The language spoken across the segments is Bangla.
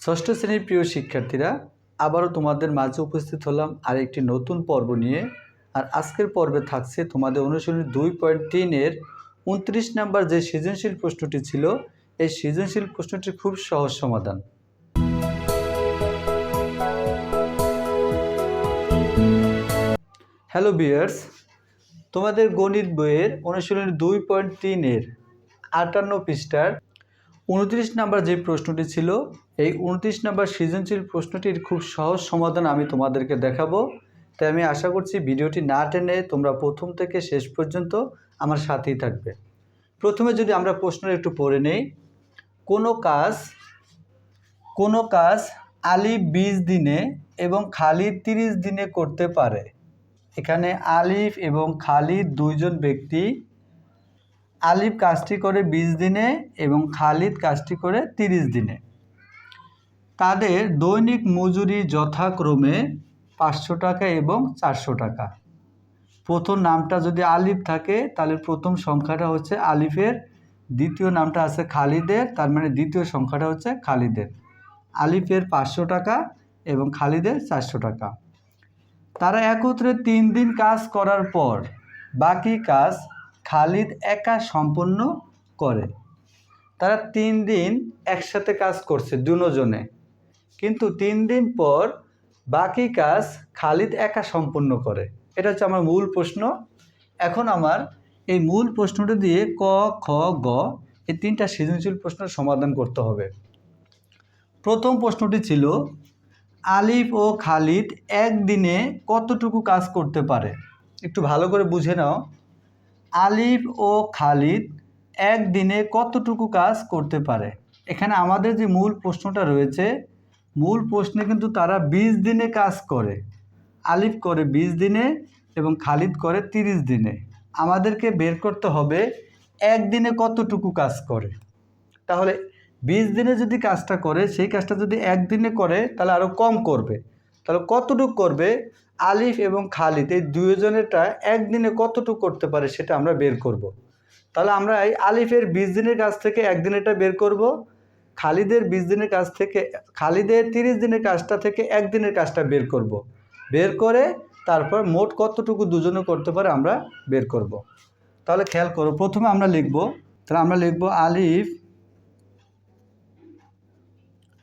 ষষ্ঠ শ্রেণির প্রিয় শিক্ষার্থীরা, আবারও তোমাদের মাঝে উপস্থিত হলাম আর একটি নতুন পর্ব নিয়ে। আর আজকের পর্বে থাকছে তোমাদের অনুশীলনী দুই পয়েন্ট তিনের উনত্রিশ নাম্বার যে সৃজনশীল প্রশ্নটি ছিল, এই সৃজনশীল প্রশ্নটির খুব সহজ সমাধান। হ্যালো বিয়ার্স তোমাদের গণিত বইয়ের অনুশীলনী দুই পয়েন্ট তিনের আটান্ন পৃষ্ঠার উনত্রিশ নাম্বার যে প্রশ্নটি ছিল, এই উনত্রিশ নাম্বার সৃজনশীল প্রশ্নটির খুব সহজ সমাধান আমি তোমাদেরকে দেখাবো। তাই আমি আশা করছি ভিডিওটি না টেনে তোমরা প্রথম থেকে শেষ পর্যন্ত আমার সাথেই থাকবে। প্রথমে যদি আমরা প্রশ্নটা একটু পড়ে নেই, কোনো কাজ কোনো কাজ আলি বিশ দিনে এবং খালি তিরিশ দিনে করতে পারে। এখানে আলিফ এবং খালিদ দুইজন ব্যক্তি আলিফ কাজটি করে বিশ দিনে এবং খালিদ কাজটি করে তিরিশ দিনে। তাদের দৈনিক মজুরি যথাক্রমে পাঁচশো টাকা এবং চারশো টাকা। প্রথম নামটা যদি আলিফ থাকে, তাহলে প্রথম সংখ্যাটা হচ্ছে আলিফের। দ্বিতীয় নামটা আছে খালিদের, তার মানে দ্বিতীয় সংখ্যাটা হচ্ছে খালিদের। আলিফের পাঁচশো টাকা এবং খালিদের চারশো টাকা। তারা একত্রে তিন দিন কাজ করার পর বাকি কাজ খালিদ একা সম্পন্ন করে। তারা তিন দিন একসাথে কাজ করছে, দুজনে। কিন্তু তিন দিন পর বাকি কাজ খালিদ একা সম্পন্ন করে। এটা হচ্ছে আমার মূল প্রশ্ন। এখন আমার এই মূল প্রশ্নটা দিয়ে ক, খ, গ এই তিনটা সৃজনশীল প্রশ্নের সমাধান করতে হবে। প্রথম প্রশ্নটি ছিল, আলিফ ও খালিদ একদিনে কতটুকু কাজ করতে পারে? একটু ভালো করে বুঝে নাও। আলিফ ও খালিদ একদিনে কতটুকু কাজ করতে পারে? এখানে আমাদের যে মূল প্রশ্নটা রয়েছে, মূল প্রশ্নে কিন্তু তারা বিশ দিনে কাজ করে। আলিফ করে বিশ দিনে এবং খালিদ করে তিরিশ দিনে। আমাদেরকে বের করতে হবে একদিনে কতটুকু কাজ করে। তাহলে বিশ দিনে যদি কাজটা করে, সেই কাজটা যদি একদিনে করে, তাহলে আরও কম করবে। তাহলে কতটুকু করবে? আলিফ এবং খালিদ, এই দুজনেরটা একদিনে কতটুকু করতে পারে সেটা আমরা বের করব। তাহলে আমরা এই আলিফের বিশ দিনের কাজ থেকে একদিন এটা বের করব, খালিদের বিশ দিনের কাজ থেকে, খালিদের তিরিশ দিনের কাজটা থেকে একদিনের কাজটা বের করব। বের করে তারপর মোট কতটুকু দুজনে করতে পারে আমরা বের করব। তাহলে খেয়াল করো, প্রথমে আমরা লিখব, তাহলে আমরা লিখব আলিফ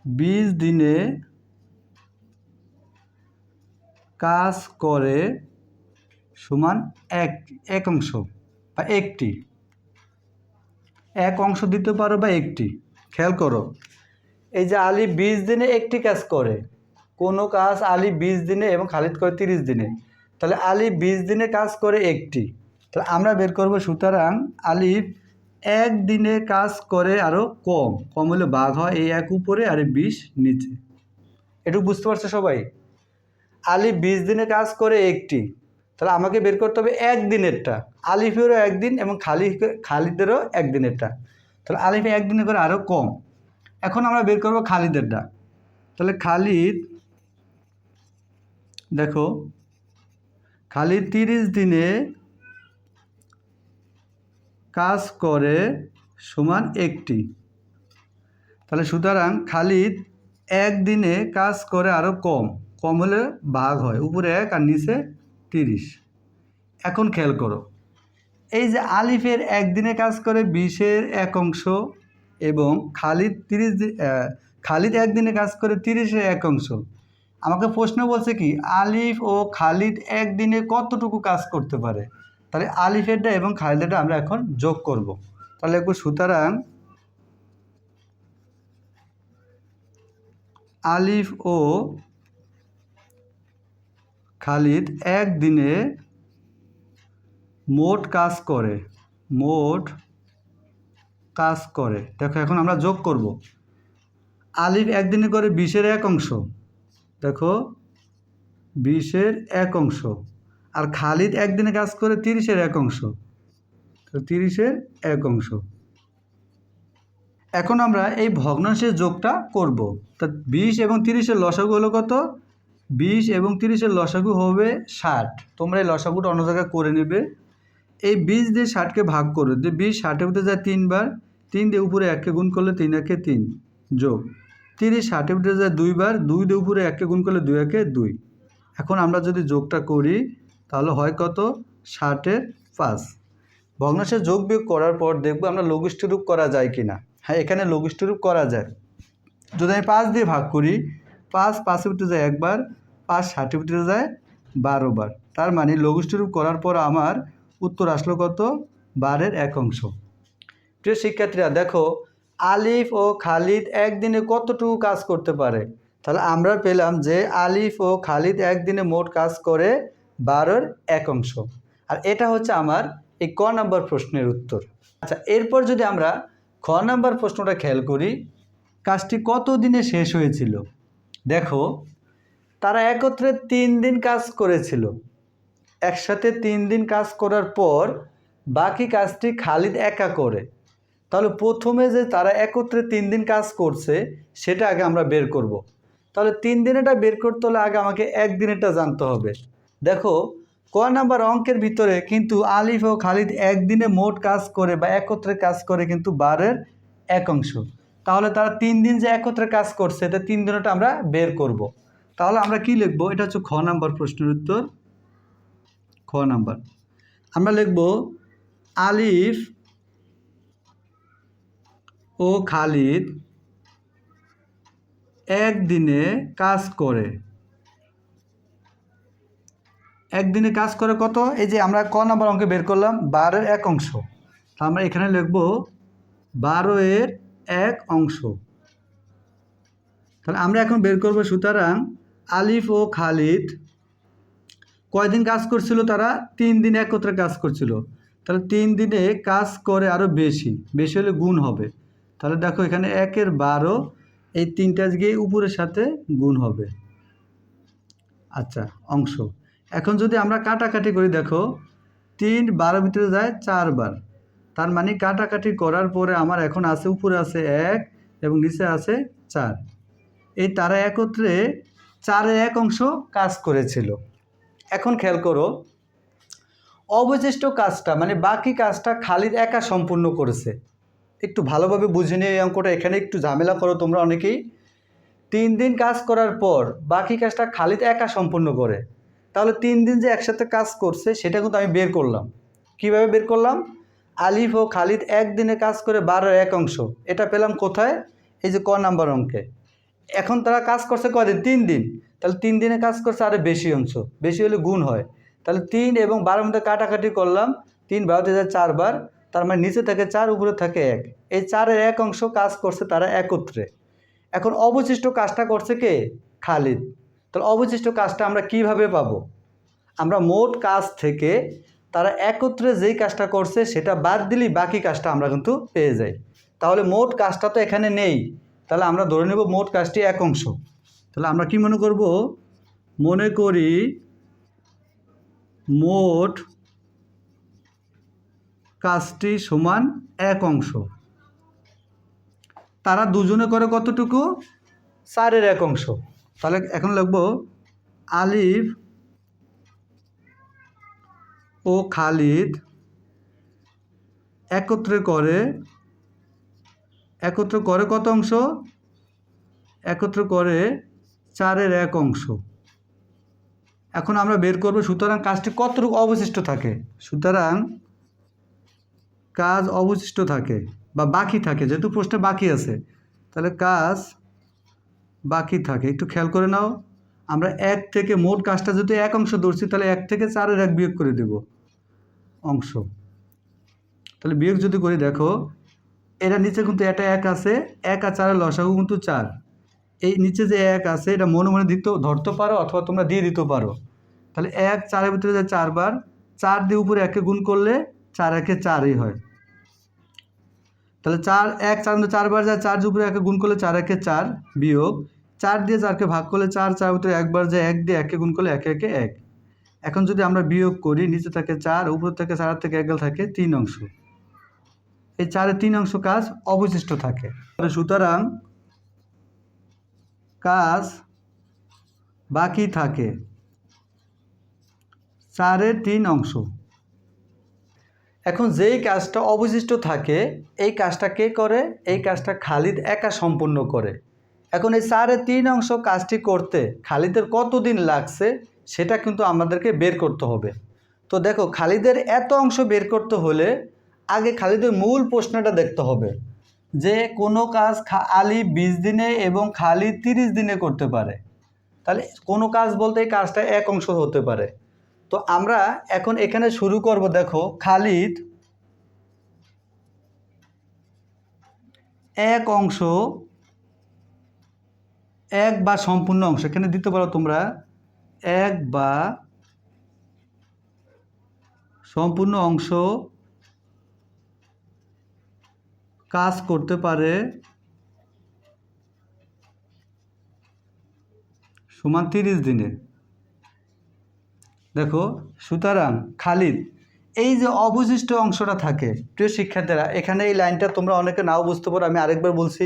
বিশ দিনে কাজ করে সমান এক এক অংশ বা একটি। এক অংশ দিতে পারো বা একটি। খেয়াল করো, এই যে আলী বিশ দিনে একটি কাজ করে, কোনো কাজ আলী বিশ দিনে এবং খালিদ করে তিরিশ দিনে। তাহলে আলী বিশ দিনে কাজ করে একটি। তাহলে আমরা বের করব, সুতরাং আলিফ এক দিনে কাজ করে আরও কম। কম হলে বাঘ হয় এই এক উপরে, আর বিশ নিচে। এটুকু বুঝতে পারছ সবাই? আলিফ বিশ দিনে কাজ করে একটি। তাহলে আমাকে বের করতে হবে একদিনেরটা আলিফেরও একদিন এবং খালি খালিদেরও একদিনেরটা তাহলে আলিফে একদিনে করে আরও কম। এখন আমরা বের করব খালিদেরটা। তাহলে খালিদ, দেখো, খালিদ তিরিশ দিনে কাজ করে সমান একটি। তাহলে সুতরাং খালিদ একদিনে কাজ করে আরও কম। কম হলে ভাগ হয়, উপরে এক আর নিচে তিরিশ। এখন খেয়াল করো, এই যে আলিফের একদিনে কাজ করে বিশের এক অংশ এবং খালিদ তিরিশ খালিদ একদিনে কাজ করে তিরিশের এক অংশ। আমাকে প্রশ্ন বলছে কি, আলিফ ও খালিদ একদিনে কতটুকু কাজ করতে পারে? তাহলে আলিফেরটা এবং খালিদেরটা আমরা এখন যোগ করব। তাহলে একটু সুতরাং আলিফ ও খালিদ একদিনে মোট কাজ করে, মোট কাজ করে। দেখো, এখন আমরা যোগ করব। আলিফ একদিনে করে বিশের এক অংশ। দেখো, বিশের এক অংশ। আর খালিদ একদিনে কাজ করে তিরিশের এক অংশ। তো তিরিশের এক অংশ। এখন আমরা এই ভগ্নাংশের যোগটা করব। তা বিশ এবং তিরিশের লসাগু হলো কত? বিশ এবং তিরিশের লসাগু হবে ষাট। তোমরা এই লসাগুটা অন্য জায়গায় করে নেবে। এই বিশ দিয়ে ষাটকে ভাগ করো। যে বিশ ষাটের মধ্যে যায় তিনবার, তিন দিয়ে উপরে এককে গুণ করলে তিন একে তিন যোগ। তিরিশ ষাটে উঠে যায় দুইবার, দুই দিয়ে উপরে একে গুণ করলে দুই একে দুই। এখন আমরা যদি যোগটা করি, তাহলে হয় কত? ষাটের পাঁচ। ভগ্নাংশের যোগ বিয়োগ করার পর দেখব আমরা লঘিষ্ঠ করা যায় কি না হ্যাঁ এখানে লঘিষ্ঠ করা যায়। যদি আমি পাঁচ দিয়ে ভাগ করি, পাঁচ পাঁচে উঠে যায় একবার পাঁচ ষাটে উঠে যায় বারো বার। তার মানে লঘিষ্ঠ রূপ করার পর আমার উত্তর আসলো কত? বারের এক অংশ। প্রিয় শিক্ষার্থীরা, দেখো, আলিফ ও খালিদ একদিনে কতটুকু কাজ করতে পারে? তাহলে আমরা পেলাম যে আলিফ ও খালিদ একদিনে মোট কাজ করে বারোর এক অংশ। আর এটা হচ্ছে আমার এই ক নাম্বার প্রশ্নের উত্তর। আচ্ছা এরপর যদি আমরা খ নাম্বার প্রশ্নটা খেয়াল করি, কাজটি কত দিনে শেষ হয়েছিল? দেখো তারা একত্রে তিন দিন কাজ করেছিল একসাথে তিন দিন কাজ করার পর বাকি কাজটি খালিদ একা করে তাহলে প্রথমে যে তারা একত্রে তিন দিন কাজ করছে, সেটা আগে আমরা বের করব। তাহলে তিন দিনেরটা বের করতে হলে আগে আমাকে একদিনেরটা জানতে হবে দেখো, ক নাম্বার অঙ্কের ভিতরে কিন্তু আলিফ ও খালিদ একদিনে মোট কাজ করে বা একত্রে কাজ করে কিন্তু বারের এক অংশ তাহলে তারা তিন দিন যে একত্রে কাজ করছে এটা তিন দিনটা আমরা বের করব। তাহলে আমরা কি লিখব? এটা হচ্ছে খ নাম্বার প্রশ্নের উত্তর। খ নাম্বার। আমরা লিখব আলিফ ও খালিদ একদিনে কাজ করে। একদিনে কাজ করে কত? এই যে আমরা ক নাম্বার অঙ্কে বের করলাম, বারোর এক অংশ। তা আমরা এখানে লিখব বারো এর এক অংশ। তাহলে আমরা এখন বের করব সুতরাং আলিফ ও খালিদ কয়দিন কাজ করছিল তারা? তিন দিন একত্রে কাজ করছিল। তাহলে তিন দিনে কাজ করে আরও বেশি। বেশি হলে গুণ হবে। তাহলে দেখো এখানে একের বারো, এই তিনটা গিয়ে উপরের সাথে গুণ হবে। আচ্ছা অংশ। এখন যদি আমরা কাটাকাটি করি, দেখো, তিন বারো ভিতরে যায় চারবার। তার মানে কাটাকাটি করার পরে আমার এখন আছে, উপরে আছে এক এবং নিচে আছে চার। এই তারা একত্রে চারের এক অংশ কাজ করেছিল। এখন খেয়াল করো, অবশিষ্ট কাজটা মানে বাকি কাজটা খালিদ একা সম্পূর্ণ করেছে। একটু ভালোভাবে বুঝে নিয়ে এই অঙ্কটা, এখানে একটু ঝামেলা করো তোমরা অনেকেই। তিন দিন কাজ করার পর বাকি কাজটা খালিদ একা সম্পূর্ণ করে। তাহলে তিন দিন যে একসাথে কাজ করছে, সেটা কিন্তু আমি বের করলাম। কীভাবে বের করলাম? আলিফ ও খালিদ একদিনে কাজ করে বারোর এক অংশ। এটা পেলাম কোথায়? এই যে ক নাম্বার অঙ্কে। এখন তারা কাজ করছে কদিন তিন দিন। তাহলে তিন দিনে কাজ করছে আরও বেশি অংশ। বেশি হলে গুণ হয়। তাহলে তিন এবং বারোর মধ্যে কাটাকাটি করলাম। তিন বারোতে যায় চারবার তার মানে নিচে থাকে চার, উপরে থাকে এক। এই চারের এক অংশ কাজ করছে তারা একত্রে। এখন অবশিষ্ট কাজটা করছে কে? খালিদ। তাহলে অবশিষ্ট কাজটা আমরা কীভাবে পাবো? আমরা মোট কাজ থেকে তারা একত্রে যেই কাজটা করছে সেটা বাদ দিলেই বাকি কাজটা আমরা কিন্তু পেয়ে যাই। তাহলে মোট কাজটা তো এখানে নেই। তাহলে আমরা ধরে নেব মোট কাজটি এক অংশ। তাহলে আমরা কি মনে করব? মনে করি মোট কাজটি সমান এক অংশ। তারা দুজনে করে কতটুকু? চারের এক অংশ। তাহলে এখন লিখব আলিফ ও খালিদ একত্রে করে একত্র করে কত অংশ? একত্র করে চারের এক অংশ। এখন আমরা বের করব সুতরাং কাজটি কতটুকু অবশিষ্ট থাকে? সুতরাং কাজ অবশিষ্ট থাকে বা বাকি থাকে, যেহেতু প্রশ্নে বাকি আছে। তাহলে কাজ বাকি থাকে। একটু খেয়াল করে নাও, আমরা এক থেকে মোট কাজটা যদি এক অংশ ধরছি, তাহলে এক থেকে চারের এক বিয়োগ করে দেব অংশ। তাহলে বিয়োগ যদি করি, দেখো এটা নিচে কিন্তু এটা এক আছে, এক আর চারের লসাগু কিন্তু চার। এই নিচে যে এক আছে, এটা মনে মনে দিতে, ধরতে পারো অথবা তোমরা দিয়ে দিতে পারো। তাহলে এক চারের ভিতরে যায় চারবার চার দিয়ে উপরে একে গুণ করলে চার একে চারই হয়। তাহলে চার, এক চার চারবার যায়, চার উপরে একে গুণ করলে চার একে চার বিয়োগ। চার দিয়ে চারকে ভাগ করলে চার চার ভিতরে একবার যায় এক দিয়ে একে গুণ করলে একে একে এক। এখন যদি আমরা বিয়োগ করি, নিচে থাকে চার, উপর থেকে চার থেকে এক গেল থাকে তিন অংশ। এই চারের তিন অংশ কাজ অবশিষ্ট থাকে। সুতরাং কাজ বাকি থাকে। চারের তিন অংশ। এখন যেই কাজটা অবশিষ্ট থাকে, এই কাজটা কে করে? এই কাজটা খালিদ একা সম্পূর্ণ করে। এখন এই চারের তিন অংশ কাজটি করতে খালিদের কতদিন লাগছে, সেটা কিন্তু আমাদেরকে বের করতে হবে। তো দেখো, খালিদের এত অংশ বের করতে হলে আগে খালিদের মূল প্রশ্নটা দেখতে হবে। যে কোনো কাজ আলী বিশ দিনে এবং খালি তিরিশ দিনে করতে পারে। তাহলে কোনো কাজ বলতে এই কাজটা এক অংশ হতে পারে। তো আমরা এখন এখানে শুরু করব, দেখো, খালিদ এক অংশ, এক বা সম্পূর্ণ অংশ। এখানে দিতে পারো তোমরা, এক বা সম্পূর্ণ অংশ কাজ করতে পারে। সমান তিরিশ দিনে দেখো, সুতরাং খালিদ, এই যে অবশিষ্ট অংশটা থাকে, প্রিয় শিক্ষার্থীরা, এখানে এই লাইনটা তোমরা অনেকে নাও বুঝতে পারো, আমি আরেকবার বলছি।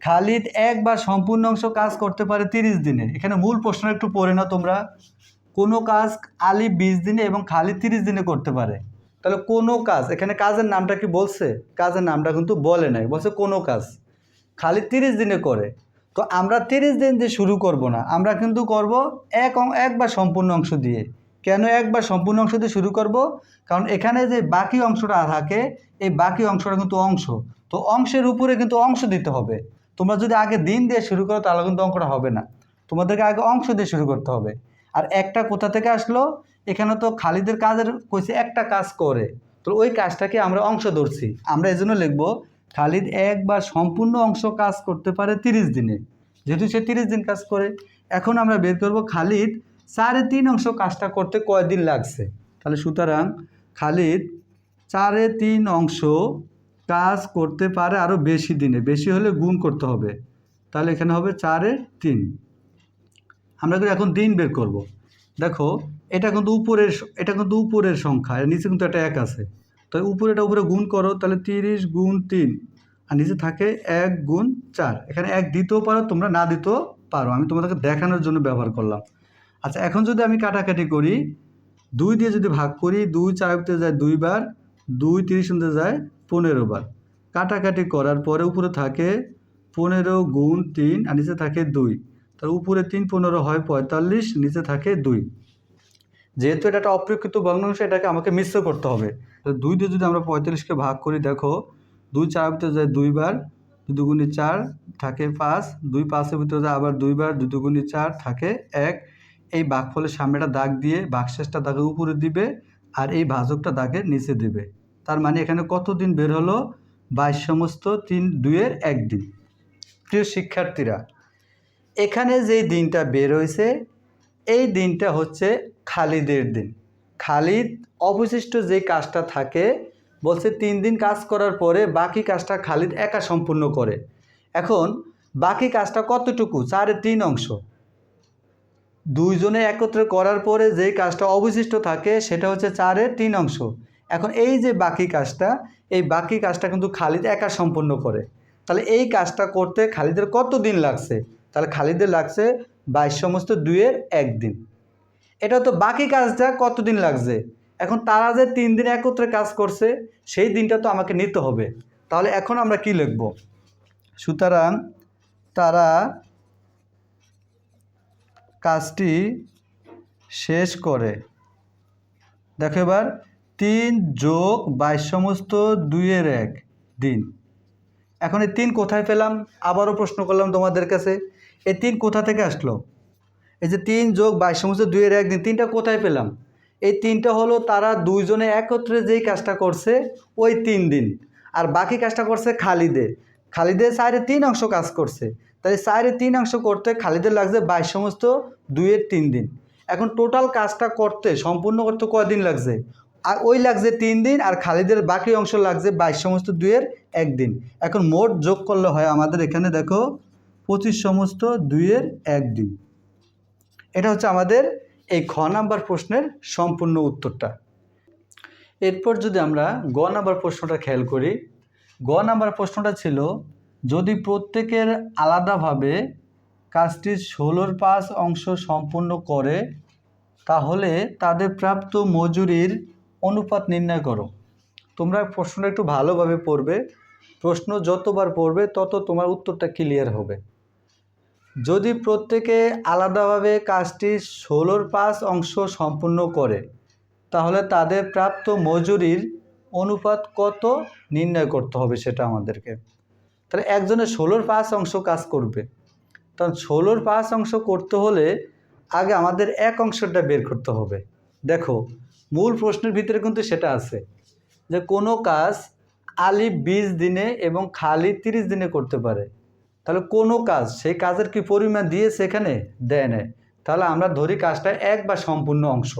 খালিদ এক বা সম্পূর্ণ অংশ কাজ করতে পারে তিরিশ দিনে। এখানে মূল প্রশ্ন একটু পড়ে না তোমরা। কোনো কাজ আলি বিশ দিনে এবং খালিদ তিরিশ দিনে করতে পারে। তাহলে কোনো কাজ, এখানে কাজের নামটা কি বলছে? কাজের নামটা কিন্তু বলে নাই, বলছে কোনো কাজ। খালি তিরিশ দিনে করে। তো আমরা তিরিশ দিন দিয়ে শুরু করব না, আমরা কিন্তু করব এক অং- এক সম্পূর্ণ অংশ দিয়ে। কেন একবার সম্পূর্ণ অংশ দিয়ে শুরু করব? কারণ এখানে যে বাকি অংশটা থাকে, এই বাকি অংশটা কিন্তু অংশ। তো অংশের উপরে কিন্তু অংশ দিতে হবে। তোমরা যদি আগে দিন দিয়ে শুরু করো, তাহলে কিন্তু অঙ্কটা হবে না। তোমাদেরকে আগে অংশ দিয়ে শুরু করতে হবে। আর একটা কোথা থেকে আসলো? এখানে তো খালিদের কাজের কইছে একটা কাজ করে। তো ওই কাজটাকে আমরা অংশ ধরছি। আমরা এই জন্য লিখব, খালিদ এক বা সম্পূর্ণ অংশ কাজ করতে পারে তিরিশ দিনে। যেহেতু সে তিরিশ দিন কাজ করে, এখন আমরা বের করব খালিদ চারে তিন অংশ কাজটা করতে কয়দিন লাগছে? তাহলে সুতরাং খালিদ চারে তিন অংশ কাজ করতে পারে আরও বেশি দিনে। বেশি হলে গুণ করতে হবে। তাহলে এখানে হবে চারে তিন। আমরা এখন দিন বের করব। দেখো এটা কিন্তু উপরের এটা কিন্তু উপরের সংখ্যা, এর নিচে কিন্তু একটা এক আছে। তো উপরে এটা উপরে গুণ করো, তাহলে তিরিশ গুণ তিন, আর নিচে থাকে এক গুণ চার। এখানে এক দিতেও পারো, তোমরা না দিতেও পারো। আমি তোমাদেরকে দেখানোর জন্য ব্যবহার করলাম। আচ্ছা এখন যদি আমি কাটাকাটি করি, দুই দিয়ে যদি ভাগ করি, দুই চার ভিতরে যায় দুইবার দুই তিরিশ মধ্যে যায় পনেরো বার। কাটাকাটি করার পরে উপরে থাকে পনেরো গুণ তিন, আর নিচে থাকে দুই। তার উপরে তিন পনেরো হয় পঁয়তাল্লিশ, নিচে থাকে দুই। যেহেতু এটা একটা অপ্রকৃত ভগ্নাংশ, এটাকে আমাকে মিশ্র করতে হবে। তো দুই দিয়ে যদি আমরা পঁয়তাল্লিশকে ভাগ করি, দেখো, দুই চার ভিতরে যায় দুইবার দুই দুগুণি চার থাকে পাঁচ, দুই পাঁচের ভিতরে যায় আবার দুইবার দুই দুগুণি চার থাকে এক। এই ভাগফলের সামনেটা দাগ দিয়ে ভাগশেষটা দাগের উপরে দিবে আর এই ভাজকটা দাগের নিচে দিবে। তার মানে এখানে কত দিন বের হলো? বাইশ সমস্ত তিন দুইয়ের এক দিন প্রিয় শিক্ষার্থীরা, এখানে যেই দিনটা বের হয়েছে, এই দিনটা হচ্ছে খালিদের দিন। খালিদ অবশিষ্ট যে কাজটা থাকে, বলছে তিন দিন কাজ করার পরে বাকি কাজটা খালিদ একা সম্পূর্ণ করে। এখন বাকি কাজটা কতটুকু? চারে তিন অংশ। দুইজনে একত্রে করার পরে যেই কাজটা অবশিষ্ট থাকে, সেটা হচ্ছে চারের তিন অংশ। এখন এই যে বাকি কাজটা, এই বাকি কাজটা কিন্তু খালিদ একা সম্পূর্ণ করে। তাহলে এই কাজটা করতে খালিদের কত দিন লাগছে? তাহলে খালিদের লাগছে বাইশ সমস্ত দুইয়ের একদিন। এটা তো বাকি কাজটা কতদিন লাগছে? এখন তারা যে তিন দিন একত্রে কাজ করছে, সেই দিনটা তো আমাকে নিতে হবে। তাহলে এখন আমরা কি লিখব? সুতরাং তারা কাজটি শেষ করে। দেখো এবার, তিন যোগ বাইশ সমস্ত দুইয়ের এক দিন। এখন এই তিন কোথায় পেলাম? আবারও প্রশ্ন করলাম তোমাদের কাছে। এই তিন কোথা থেকে আসলো? এই যে তিন যোগ বাইশ, সমস্ত দুইয়ের এক দিন, তিনটা কোথায় পেলাম? এই তিনটা হলো তারা দুইজনে একত্রে যেই কাজটা করছে, ওই তিন দিন। আর বাকি কাজটা করছে খালিদে। খালিদে সাইডে তিন অংশ কাজ করছে। তাই সাইডে তিন অংশ করতে খালিদের লাগছে বাইশ, সমস্ত দুইয়ের তিন দিন। এখন টোটাল কাজটা করতে, সম্পূর্ণ করতে কদিন লাগছে? আর ওই লাগছে তিন দিন, আর খালিদের বাকি অংশ লাগছে বাইশ, সমস্ত দুইয়ের একদিন এখন মোট যোগ করলে হয় আমাদের এখানে দেখো, পঁচিশ, সমস্ত দুইয়ের একদিন এটা হচ্ছে আমাদের এই খ নাম্বার প্রশ্নের সম্পূর্ণ উত্তরটা। এরপর যদি আমরা গ নাম্বার প্রশ্নটা খেয়াল করি, গ নাম্বার প্রশ্নটা ছিল, যদি প্রত্যেকের আলাদাভাবে কাজটির ষোলোর পাঁচ অংশ সম্পূর্ণ করে, তাহলে তাদের প্রাপ্ত মজুরির অনুপাত নির্ণয় করো। তোমরা প্রশ্নটা একটু ভালোভাবে পড়বে। প্রশ্ন যতবার পড়বে, তত তোমার উত্তরটা ক্লিয়ার হবে। যদি প্রত্যেকে আলাদাভাবে কাজটি ষোলোর পাঁচ অংশ সম্পূর্ণ করে, তাহলে তাদের প্রাপ্ত মজুরির অনুপাত কত নির্ণয় করতে হবে সেটা আমাদেরকে? তাহলে একজনের ষোলোর পাঁচ অংশ কাজ করবে। তখন ষোলোর পাঁচ অংশ করতে হলে আগে আমাদের এক অংশটা বের করতে হবে। দেখো, মূল প্রশ্নের ভিতরে কিন্তু সেটা আছে যে কোনো কাজ আলিফ বিশ দিনে এবং খালি তিরিশ দিনে করতে পারে। তাহলে কোনো কাজ? সেই কাজের কি পরিমাণ দিয়ে সেখানে দেয় নেয় তাহলে আমরা ধরি কাজটা এক বা সম্পূর্ণ অংশ।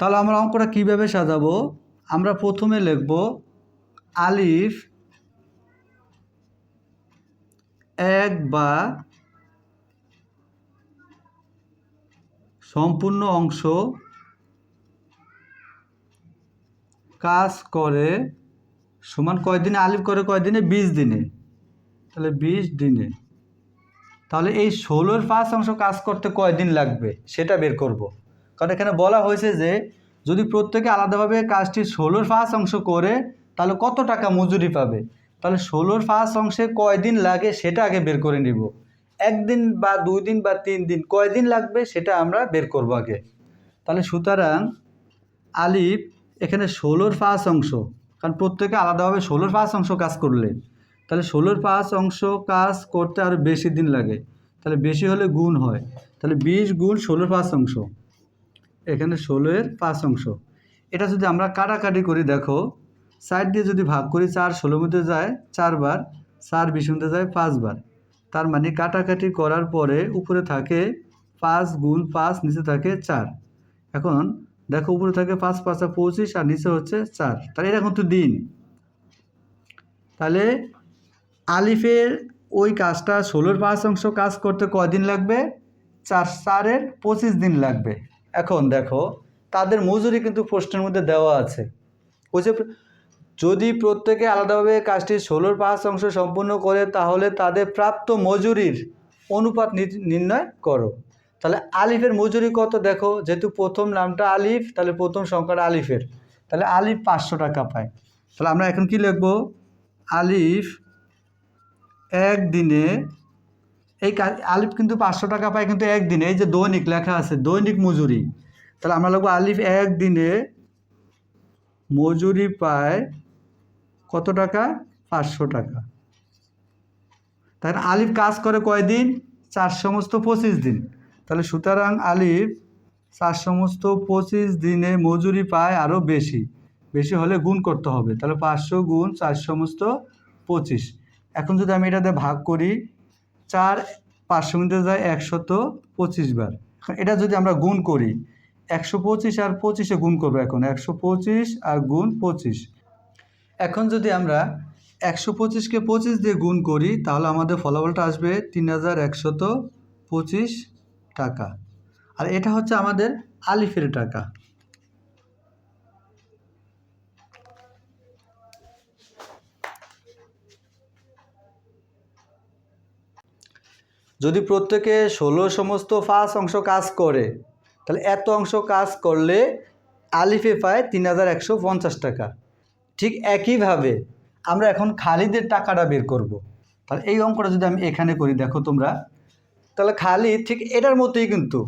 তাহলে আমরা অঙ্কটা কীভাবে সাজাবো? আমরা প্রথমে লিখব আলিফ এক বা সম্পূর্ণ অংশ কাজ করে সমান কয়দিনে? আলিফ করে কয়দিনে? বিশ দিনে। তাহলে বিশ দিনে। তাহলে এই ষোলোর পাঁচ অংশ কাজ করতে কয়দিন লাগবে? সেটা বের করব। কারণ এখানে বলা হয়েছে যে, যদি প্রত্যেকে আলাদাভাবে কাজটি ষোলোর পাঁচ অংশ করে, তাহলে কত টাকা মজুরি পাবে? তাহলে ষোলোর পাঁচ অংশে কয়দিন লাগে সেটা আগে বের করে নিব। একদিন বা দুই দিন বা তিন দিন কয়দিন লাগবে সেটা আমরা বের করব আগে। তাহলে সুতরাং আলিফ এখানে ষোলোর পাঁচ অংশ। কারণ প্রত্যেকে আলাদাভাবে ষোলোর পাঁচ অংশ কাজ করলে। তাহলে ষোলোর পাঁচ অংশ কাজ করতে আরও বেশি দিন লাগে। তাহলে বেশি হলে গুণ হয়। তাহলে বিশ গুণ ষোলোর পাঁচ অংশ। এখানে ষোলোর পাঁচ অংশ। এটা যদি আমরা কাটাকাটি করি, দেখো, সাইড দিয়ে যদি ভাগ করি, চার ষোলো মধ্যে যায় চারবার চার বিশ মধ্যে যায় পাঁচবার তার মানে কাটাকাটি করার পরে উপরে থাকে পাঁচ গুণ পাঁচ, নিচে থাকে চার। এখন দেখো, উপরে থাকে পাঁচ, পাঁচা পঁচিশ আর নিচে হচ্ছে চার। তাহলে এটা কিন্তু দিন। তাহলে আলিফের ওই কাজটা ষোলোর পাঁচ অংশ কাজ করতে কদিন লাগবে? চার, চারের পঁচিশ দিন লাগবে। এখন দেখো, তাদের মজুরি কিন্তু প্রশ্নের মধ্যে দেওয়া আছে। ওই যে যদি প্রত্যেকে আলাদাভাবে কাজটি ষোলোর পাঁচ অংশ সম্পূর্ণ করে, তাহলে তাদের প্রাপ্ত মজুরির অনুপাত নির্ণয় করো। তাহলে আলিফের মজুরি কত দেখো? যেহেতু প্রথম নামটা আলিফ, তাহলে প্রথম সংখ্যাটা আলিফের। তাহলে আলিফ পাঁচশো টাকা পায়। তাহলে আমরা এখন কি লিখব? আলিফ একদিনে এই আলিফ কিন্তু পাঁচশো টাকা পায় কিন্তু একদিনে, এই যে দৈনিক লেখা আছে, দৈনিক মজুরি। তাহলে আমরা লিখব আলিফ একদিনে মজুরি পায় কত টাকা? পাঁচশো টাকা। তাহলে আলিফ কাজ করে কয়দিন চার সমস্ত পঁচিশ দিন। তাহলে সুতরাং আলিফ চার সমস্ত পঁচিশ দিনে মজুরি পায় আরও বেশি। বেশি হলে গুণ করতে হবে। তাহলে পাঁচশো গুণ চার সমস্ত পঁচিশ। এখন যদি আমি এটাতে ভাগ করি, চার পাঁচশো মধ্যে যায় একশত পঁচিশ বার। এটা যদি আমরা গুণ করি, একশো পঁচিশ আর পঁচিশে গুণ করব এখন, একশো পঁচিশ আর গুণ পঁচিশ। এখন যদি আমরা একশো পঁচিশকে পঁচিশ দিয়ে গুণ করি, তাহলে আমাদের ফলাফলটা আসবে তিন হাজার একশত পঁচিশ টাকা। আর এটা হচ্ছে আমাদের আলিফের টাকা। যদি প্রত্যেকে ষোলো সমস্ত পাঁচ অংশ কাজ করে, তাহলে এত অংশ কাজ করলে আলিফে পায় তিন হাজার একশো পঞ্চাশ টাকা। ঠিক একইভাবে আমরা এখন খালিদের টাকাটা বের করব। তাহলে এই অঙ্কটা যদি আমি এখানে করি, দেখো তোমরা। তাহলে খালিদ ঠিক এটার মতোই কিন্তু।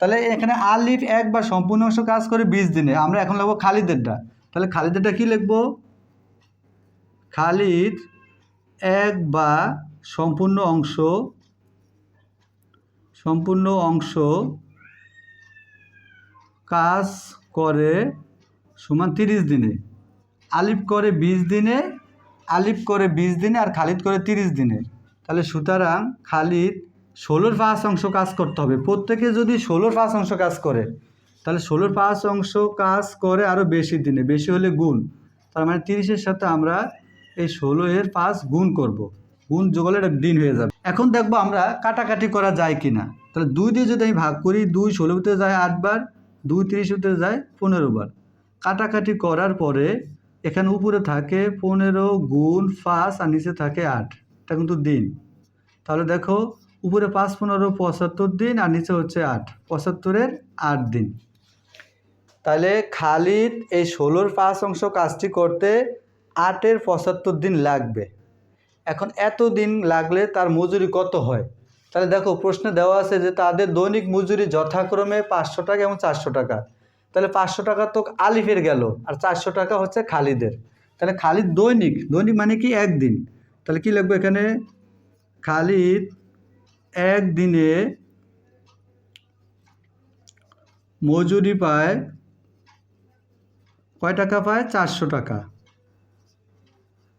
তাহলে এখানে আলিফ এক বা সম্পূর্ণ অংশ কাজ করে বিশ দিনে, আমরা এখন লিখব খালিদেরটা। তাহলে খালিদেরটা কি লিখব? খালিদ এক বা সম্পূর্ণ অংশ সম্পূর্ণ অংশ কাজ করে সমান তিরিশ দিনে। আলিফ করে বিশ দিনে, আলিফ করে বিশ দিনে আর খালিদ করে তিরিশ দিনে। তাহলে সুতরাং খালিদ ষোলোর পাঁচ অংশ কাজ করতে হবে। প্রত্যেকে যদি ষোলোর পাঁচ অংশ কাজ করে, তাহলে ষোলোর পাঁচ অংশ কাজ করে আরও বেশি দিনে। বেশি হলে গুণ। তার মানে তিরিশের সাথে আমরা এই ষোলো এর পাঁচ গুণ করব। গুণ যোগ এটা দিন হয়ে যাবে। এখন দেখব আমরা কাটাকাটি করা যায় কি না তাহলে দুই দিয়ে যদি আমি ভাগ করি, দুই ষোলোতে যায় আটবার দুই তিরিশতে যায় পনেরো বার। কাটাকাটি করার পরে এখানে উপরে থাকে পনেরো গুণ পাঁচ আর নিচে থাকে আট। এটা কিন্তু দিন। তাহলে দেখো, উপরে পাঁচ, পনেরো, পঁচাত্তর দিন আর নিচে হচ্ছে আট। পঁচাত্তরের আট দিন। তাহলে খালিদ এই ষোলোর পাঁচ অংশ কাজটি করতে আটের পঁচাত্তর দিন লাগবে। এখন এত দিন লাগলে তার মজুরি কত হয়? তাহলে দেখো, প্রশ্নে দেওয়া আছে যে তাদের দৈনিক মজুরি যথাক্রমে পাঁচশো টাকা এবং চারশো টাকা। তাহলে পাঁচশো টাকা তো আলিফের গেল, আর চারশো টাকা হচ্ছে খালিদের। তাহলে খালিদ দৈনিক দৈনিক মানে কি একদিন? তাহলে কি লাগবে এখানে? খালিদ একদিনে মজুরি পায়, কয় টাকা পায়? চারশো টাকা।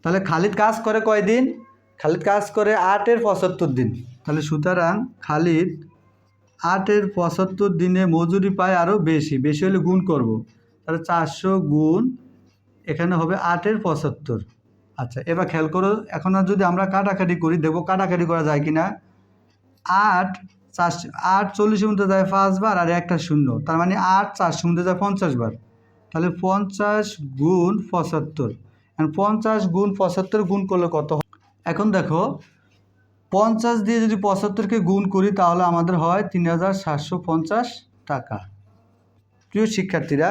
তাহলে খালিদ কাজ করে কয় দিন? খালিদ কাজ করে আটের পঁচাত্তর দিন। তাহলে সুতরাং খালিদ আটের পঁচাত্তর দিনে মজুরি পায় আরও বেশি। বেশি হলে গুণ করব। তাহলে চারশো গুণ এখানে হবে আটের পঁচাত্তর। আচ্ছা এবার খেয়াল করো, এখন আর যদি আমরা কাটাকাটি করি, দেখব কাটাকাটি করা যায় কি না আট চারশো আট চল্লিশের মধ্যে যায় পাঁচবার আর একটা শূন্য। তার মানে আট চারশো মধ্যে যায় পঞ্চাশ বার। তাহলে পঞ্চাশ গুণ পঁচাত্তর। পঞ্চাশ গুণ পঁচাত্তর গুণ করলে কত? এখন দেখো, পঞ্চাশ দিয়ে যদি পঁচাত্তরকে গুণ করি, তাহলে আমাদের হয় তিন হাজার সাতশো পঞ্চাশ টাকা প্রিয় শিক্ষার্থীরা,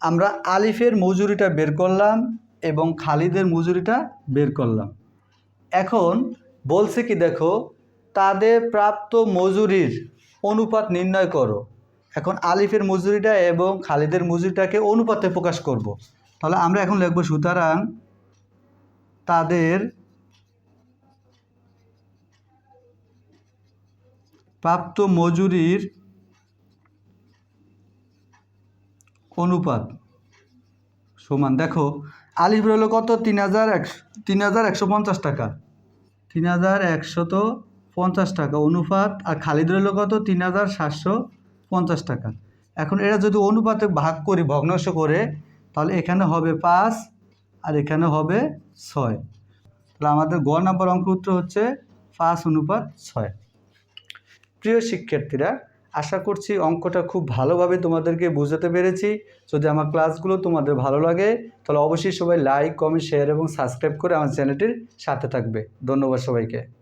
আমরা আলিফের মজুরিটা বের করলাম এবং খালিদের মজুরিটা বের করলাম এখন বলছে কি, দেখো, তাদের প্রাপ্ত মজুরির অনুপাত নির্ণয় করো এখন আলিফের মজুরিটা এবং খালিদের মজুরিটাকে অনুপাতে প্রকাশ করব। তাহলে আমরা এখন লিখব, সুতরাং তাদের প্রাপ্ত মজুরির অনুপাত সমান, দেখো, আলিফ রইল কত? তিন হাজার একশো, তিন হাজার একশো পঞ্চাশ টাকা। তিন হাজার একশত পঞ্চাশ টাকা অনুপাত, আর খালিদ রইল কত? তিন হাজার সাতশো পঞ্চাশ টাকা। এখন এরা যদি অনুপাতে ভাগ করি, ভগ্নাংশ করে তাহলে এখানে হবে পাঁচ আর এখানে হবে ছয়। তাহলে আমাদের গ নাম্বার অঙ্ক উত্তর হচ্ছে পাঁচ অনুপাত ছয়। প্রিয় শিক্ষার্থীরা, আশা করছি অঙ্কটা খুব ভালোভাবে তোমাদেরকে বোঝাতে পেরেছি। যদি আমার ক্লাসগুলো তোমাদের ভালো লাগে, তাহলে অবশ্যই সবাই লাইক, কমেন্ট, শেয়ার এবং সাবস্ক্রাইব করে আমার চ্যানেলটির সাথে থাকবে। ধন্যবাদ সবাইকে।